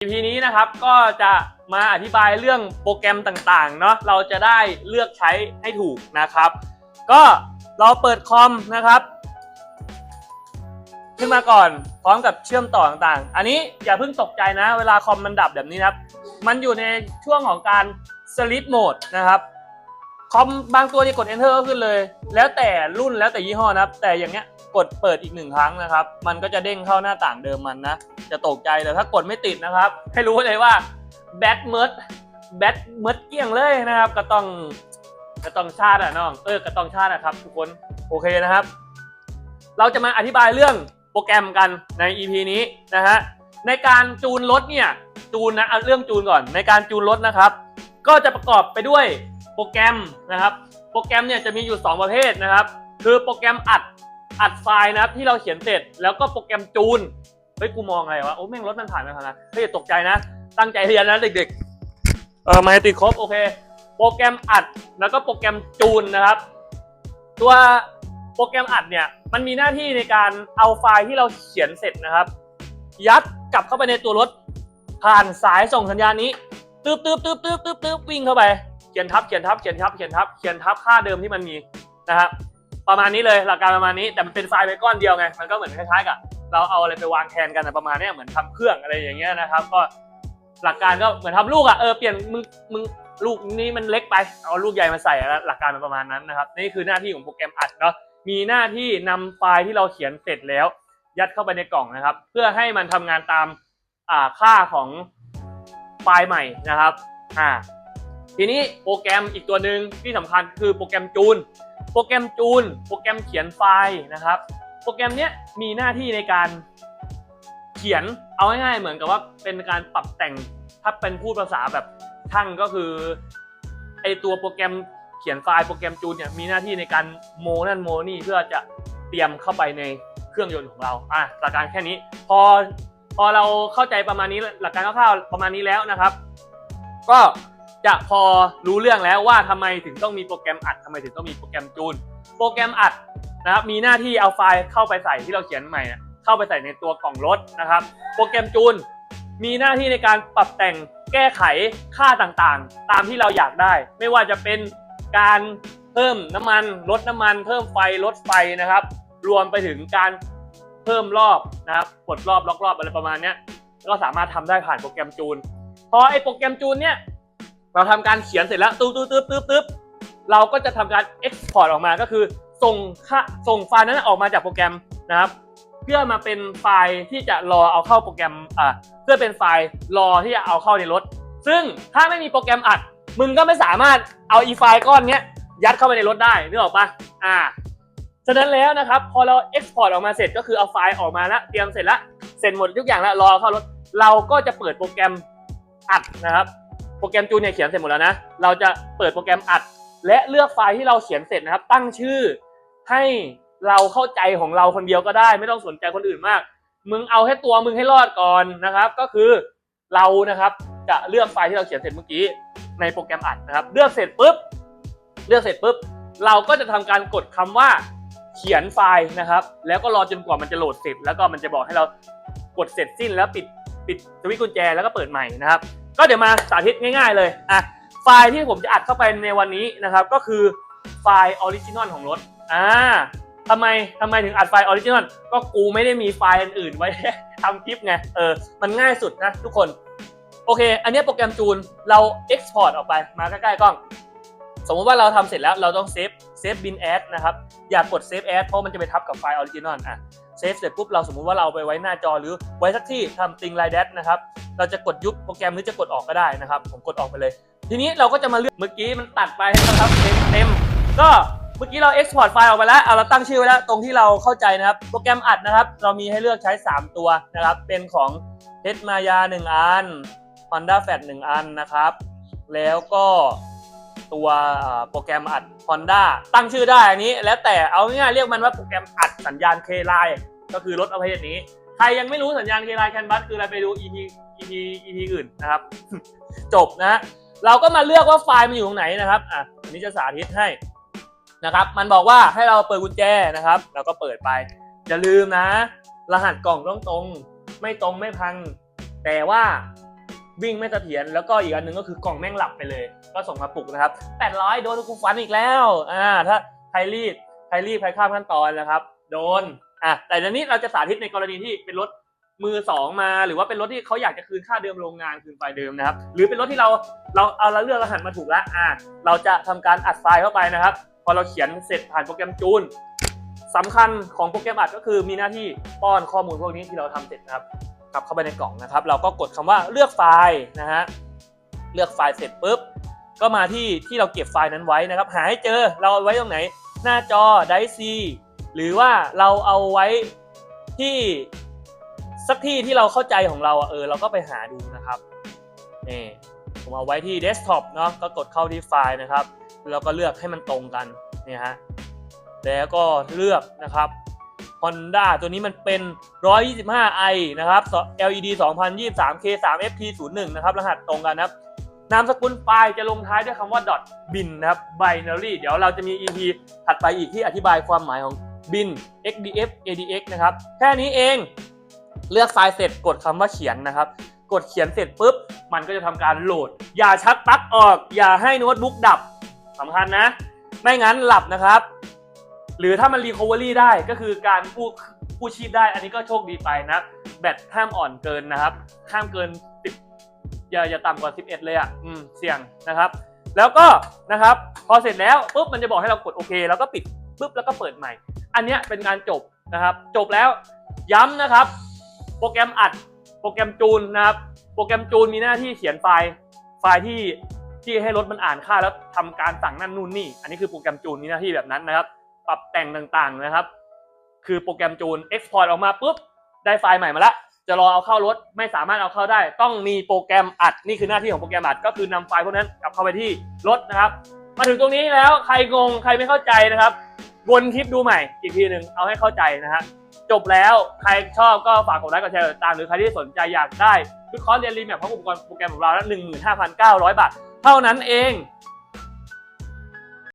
EP นี้นะครับก็จะมาอธิบายเรื่องโปรแกรมต่างๆเนาะเราจะได้เลือกใช้ให้ถูกนะครับ ก็เราเปิดคอมนะครับขึ้นมาก่อนพร้อมกับเชื่อมต่อต่างๆ อันนี้อย่าเพิ่งตกใจนะ เวลาคอมมันดับแบบนี้นะครับ มันอยู่ในช่วงของการ sleep mode นะครับคอมบางตัวนี่กด enter ก็ขึ้นเลย แล้วแต่รุ่นแล้วแต่ยี่ห้อนะครับ แต่อย่างเงี้ยกดเปิดอีกหนึ่งครั้งนะครับ มันก็จะเด้งเข้าหน้าต่างเดิมมันนะ จะตกใจแต่ถ้ากดไม่ติดนะครับ ให้รู้เลยว่าแบตเมิร์ดแบตเมิร์ดเกลี้ยงเลยนะครับ ก็ต้องก็ต้องชาติอะน้องเออก็ต้องชาตินะครับ ทุกคนโอเคนะครับ เราจะมาอธิบายเรื่องโปรแกรมกันใน EP นี้นะฮะในการจูนรถเนี่ยจูนนะเอาเรื่องจูนก่อน ในการจูนรถนะครับ ก็จะประกอบไปด้วยโปรแกรมนะครับ โปรแกรมเนี่ยจะมีอยู่ 2 ประเภทนะครับ คือโปรแกรมอัดอัดไฟล์นะครับที่เราเขียนเสร็จ แล้วก็โปรแกรมจูน เฮ้ยกูมองอะไรวะโอ้แม่งรถมันผ่านไปผ่านมาเฮ้ยอย่าตกใจนะ ตั้งใจเรียนนะเด็กๆ เออมาให้ติดครบโอเค โปรแกรมอัดแล้วก็โปรแกรมจูนนะครับ ตัวโปรแกรมอัดเนี่ยมันมีหน้าที่ในการเอาไฟล์ที่เราเขียนเสร็จนะครับ ยัดกลับเข้าไปในตัวรถ ผ่านสายส่งสัญญาณนี้ตึ๊บตึ๊บตึ๊บตึ๊บตึ๊บตึ๊บวิ่งเข้าไปเขียนทับเขียนทับเขียนทับเขียนทับเขียนทับค่าเดิมที่มันมีนะครับประมาณนี้เลยหลักการประมาณนี้แต่มันเป็นไฟล์ไปก้อนเดียวไงมันก็เหมือนคล้ายๆกับ เราเอาอะไรไปวางแทนกันอะประมาณนี้เหมือนทำเครื่องอะไรอย่างเงี้ยนะครับ ก็หลักการก็เหมือนทำลูกอะเออเปลี่ยนมึงมึงลูกนี้มันเล็กไปเอาลูกใหญ่มาใส่อะหลักการมันประมาณนั้นนะครับนี่คือหน้าที่ของโปรแกรมอัดเนาะมีหน้าที่นำไฟล์ที่เราเขียนเสร็จแล้ว ยัดเข้าไปในกล่องนะครับ เพื่อให้มันทำงานตามอ่าค่าของไฟล์ใหม่นะครับอ่าทีนี้โปรแกรมอีกตัวหนึ่งที่สำคัญคือโปรแกรมจูน โปรแกรมจูน โปรแกรมเขียนไฟล์นะครับ โปรแกรมเนี้ยมีหน้าที่ในการเขียนเอาง่ายๆเหมือนกับว่าเป็นการปรับแต่งถ้าเป็นพูดภาษาแบบช่างก็คือไอตัวโปรแกรมเขียนไฟล์โปรแกรมจูนเนี่ยมีหน้าที่ในการโมนั่นโมนี่เพื่อจะเตรียมเข้าไปในเครื่องยนต์ของเราอะหลักการแค่นี้ พอพอเราเข้าใจประมาณนี้หลักการคร่าวๆประมาณนี้แล้วนะครับ ก็จะพอรู้เรื่องแล้วว่าทำไมถึงต้องมีโปรแกรมอัดทำไมถึงต้องมีโปรแกรมจูน โปรแกรมอัด นะครับมีหน้าที่เอาไฟล์เข้าไปใส่ที่เราเขียนใหม่ เข้าไปใส่ในตัวกล่องรถนะครับ โปรแกรมจูนมีหน้าที่ในการปรับแต่งแก้ไขค่าต่างๆ ตามที่เราอยากได้ ไม่ว่าจะเป็นการเพิ่มน้ำมันลดน้ำมัน เพิ่มไฟลดไฟนะครับ รวมไปถึงการเพิ่มรอบนะครับกดรอบล็อกรอบอะไรประมาณนี้ก็สามารถทำได้ผ่านโปรแกรมจูนพอไอโปรแกรมจูนเนี่ยเราทำการเขียนเสร็จแล้วตึ๊บตึ๊บตึ๊บตึ๊บเราก็จะทำการ export ออกมาก็คือ ส่งค่าส่งไฟล์นั้นออกมาจากโปรแกรมนะครับ เพื่อมาเป็นไฟล์ที่จะรอเอาเข้าโปรแกรมอ่าเพื่อเป็นไฟล์รอที่จะเอาเข้าในรถ ซึ่งถ้าไม่มีโปรแกรมอัด มึงก็ไม่สามารถเอาอีไฟล์ก้อนเนี้ยยัดเข้าไปในรถได้นึกออกปะอ่าฉะนั้นแล้วนะครับพอเรา export ออกมาเสร็จก็คือเอาไฟล์ออกมาแล้วเตรียมเสร็จแล้วเสร็จหมดทุกอย่างแล้วรอเข้ารถเราก็จะเปิดโปรแกรมอัดนะครับ โปรแกรมจูนเนี่ยเขียนเสร็จหมดแล้วนะ เราจะเปิดโปรแกรมอัด และเลือกไฟล์ที่เราเขียนเสร็จนะครับ ตั้งชื่อ ให้เราเข้าใจของเราคนเดียวก็ได้ ไม่ต้องสนใจคนอื่นมาก มึงเอาแค่ตัวมึงให้รอดก่อนนะครับ ก็คือเรานะครับจะเลือกไฟล์ที่เราเขียนเสร็จเมื่อกี้ในโปรแกรมอัดนะครับ เลือกเสร็จปุ๊บเลือกเสร็จปุ๊บเราก็จะทำการกดคำว่าเขียนไฟล์นะครับ แล้วก็รอจนกว่ามันจะโหลดเสร็จ แล้วก็มันจะบอกให้เรากดเสร็จสิ้นแล้วปิดปิดสวิตช์กุญแจแล้วก็เปิดใหม่นะครับ ก็เดี๋ยวมาสาธิตง่าย ๆ เลยอะไฟล์ที่ผมจะอัดเข้าไปในวันนี้นะครับ ก็คือไฟล์ออริจินอลของรถ อ่าทำไมทำไมถึงอัดไฟล์ออริจินอลก็กูไม่ได้มีไฟล์อื่นไว้ทำคลิปไงเออมันง่ายสุดนะทุกคน โอเค อันนี้โปรแกรมจูนเรา Export อร์ตออกไปมาใกล้ๆกล้อง สมมติว่าเราทำเสร็จแล้วเราต้องเซฟเซฟบินแอดนะครับ อย่ากกดเซฟแอดเพราะมันจะไปทับกับไฟล์ออริจินอลอะเซฟเสร็จปุ๊บเราสมมุติว่าเราเอาไปไว้หน้าจอหรือไว้สักที่ทำติงไลน์แดนะครับ เราจะกดยุบโปรแกรมหรือจะกดออกก็ได้นะครับ ผมกดออกไปเลย ทีนี้เราก็จะมาเลือกเมื่อกี้มันตัดไปนะครับเต็มเต็มก็ เมื่อกี้เรา Export ไฟล์ออกไปแล้วเอาเราตั้งชื่อไว้แล้วตรงที่เราเข้าใจนะครับ โปรแกรมอัดนะครับ เรามีให้เลือกใช้ 3 ตัวนะครับ เป็นของเ e มายา1อัน Honda f a t 1 อันนะครับ แล้วก็ตัวโปรแกรมอัด Honda ตั้งชื่อได้อันนี้ แล้วแต่เอาง่ายเรียกมันว่าโปรแกรมอัดสัญญาณ K-Line ก็คือรถประเภทนี้ ใครยังไม่รู้สัญญาณ K-Line Canvas คืออะไรไปดู EP EP EP อื่นนะครับ จบนะ เราก็มาเลือกว่าไฟล์มันอยู่ตรงไหนนะครับอะอันนี้จะสาธิตให้ นะครับ มันบอกว่าให้เราเปิดกุญแจนะครับเราก็เปิดไป อย่าลืมนะ รหัสกล่องต้องตรง ไม่ตรงไม่พัง แต่ว่าวิ่งไม่เสถียรแล้วก็อีกอันหนึ่งก็คือกล่องแม่งหลับไปเลย ก็ส่งมาปลุกนะครับ800โดนกูฟันอีกแล้วอ่าถ้าใครรีบใครรีบใครข้ามขั้นตอนนะครับ โดนอะแต่เดี๋ยวนี้เราจะสาธิตในกรณีที่เป็นรถมือสองมา หรือว่าเป็นรถที่เขาอยากจะคืนค่าเดิมโรงงานคืนไฟเดิมนะครับ หรือเป็นรถที่เราเราเอาเราเลือกรหัสมาถูกแล้วอะเราจะทำการอัดไฟล์เข้าไปนะครับ อเราเขียนเสร็จผ่านโปรแกรมจูนสำคัญของโปรแกรมอัดก็คือมีหน้าที่ป้อนข้อมูลพวกนี้ที่เราทำเสร็จนะครับกลับเข้าไปในกล่องนะครับ เราก็กดคำว่าเลือกไฟล์นะฮะเลือกไฟล์เสร็จปุ๊บก็มาที่ที่เราเก็บไฟล์นั้นไว้นะครับ หาให้เจอเราเอาไว้ตรงไหน หน้าจอไดซีหรือว่าเราเอาไว้ที่สักที่ที่เราเข้าใจของเราเออเราก็ไปหาดูนะครับนี่ผมเอาไว้ที่เดสก์ท็อปเนาะก็กดเข้าที่ไฟล์นะครับ แล้วก็เลือกให้มันตรงกันเนี่ยฮะแล้วก็เลือกนะครับ Honda ตัวนี้มันเป็น 125i นะครับ LED 2023 K3FT 01 นะครับ รหัสตรงกันนะครับนามสกุลไฟล์จะลงท้ายด้วยคำว่า dot .bin นะครับ binary เดี๋ยวเราจะมี EP ถัดไปอีกที่อธิบายความหมายของ bin xdf adx นะครับ แค่นี้เองเลือกไฟล์เสร็จกดคำว่าเขียนนะครับ กดเขียนเสร็จปุ๊บ มันก็จะทำการโหลด อย่าชักปลั๊กออก อย่าให้โน้ตบุ๊กดับ สำคัญนะ ไม่งั้นหลับนะครับ หรือถ้ามันรีคอเวอรี่ได้ก็คือการกู้กู้ชีพได้ อันนี้ก็โชคดีไปนะ แบตห้ามอ่อนเกินนะครับ ห้ามเกิน 10 อย่าอย่าต่ำกว่า 11 เลยอะอืมเสี่ยงนะครับ แล้วก็นะครับ พอเสร็จแล้วปุ๊บมันจะบอกให้เรากดโอเค แล้วก็ปิดปุ๊บแล้วก็เปิดใหม่ อันนี้เป็นการจบนะครับ จบแล้วย้ำนะครับ โปรแกรมอัด โปรแกรมจูนนะครับ โปรแกรมจูนมีหน้าที่เขียนไฟล์ไฟล์ที่ ที่ให้รถมันอ่านค่าแล้วทำการสั่งนั่นนู่นนี่ อันนี้คือโปรแกรมจูนมีหน้าที่แบบนั้นนะครับ ปรับแต่งต่างๆนะครับ คือโปรแกรมจูน Export ออกมาปุ๊บได้ไฟล์ใหม่มาละจะรอเอาเข้ารถไม่สามารถเอาเข้าได้ ต้องมีโปรแกรมอัดนี่คือหน้าที่ของโปรแกรมอัด ก็คือนำไฟล์พวกนั้นกลับเข้าไปที่รถนะครับ มาถึงตรงนี้แล้วใครงงใครไม่เข้าใจนะครับวนคลิปดูใหม่อีกทีหนึ่งเอาให้เข้าใจนะฮะจบแล้วใครชอบก็ฝากกดไลค์กดแชร์ติดตามหรือใครที่สนใจอยากได้คือคอร์สเรียนรีแมพร้อมอุปกรณ์โปรแกรมของเราละหนึ่งหมื่นห้าพันเก้าร้อยบาท เท่านั้นเอง